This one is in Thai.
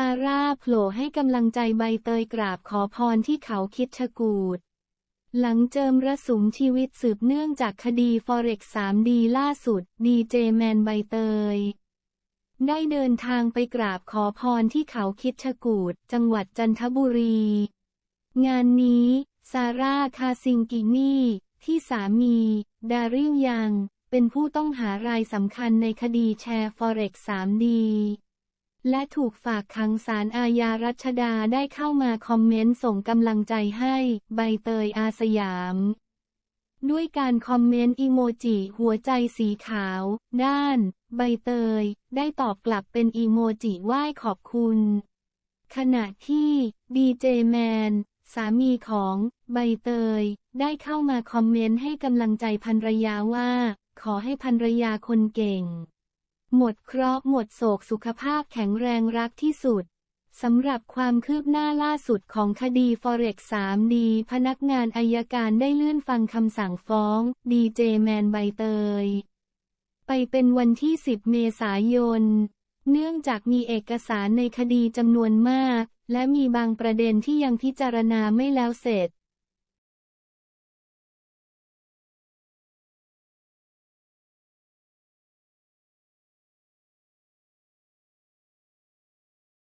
ซาร่าโผล่ให้กำลังใจใบเตยกราบขอพรที่เขาคิดชะกูดหลังเจิมระสุมชีวิตสืบเนื่องจากคดี Forex 3D ล่าสุด ดีเจแมนใบเตย ได้เดินทางไปกราบขอพรที่เขาคิดชะกูดจังหวัดจันทบุรี งานนี้ ซาร่าคาซิงกินี่ ที่สามี ดาริลยัง เป็นผู้ต้องหารายสำคัญในคดีแชร์ Forex 3D และถูกฝากขังศาลอาญารัชดาได้เข้ามาคอมเมนต์ส่งกำลังใจให้ ใบเตยอาสยาม ด้วยการคอมเมนต์อีโมจิหัวใจสีขาว ด้าน ใบเตย ได้ตอบกลับเป็นอีโมจิไหว้ขอบคุณ ขณะที่ดีเจแมนสามีของใบเตย ได้เข้ามาคอมเมนต์ให้กำลังใจภรรยาว่า ขอให้ภรรยาคนเก่ง หมดเคราะห์หมดโศกสุขภาพแข็งแรงรักที่สุด สำหรับความคืบหน้าล่าสุดของคดี Forex 3D พนักงานอายการได้เลื่อนฟังคำสั่งฟ้อง ดีเจแมนใบเตย ไปเป็นวันที่ 10 เมษายน เนื่องจากมีเอกสารในคดีจำนวนมาก และมีบางประเด็นที่ยังพิจารณาไม่แล้วเสร็จ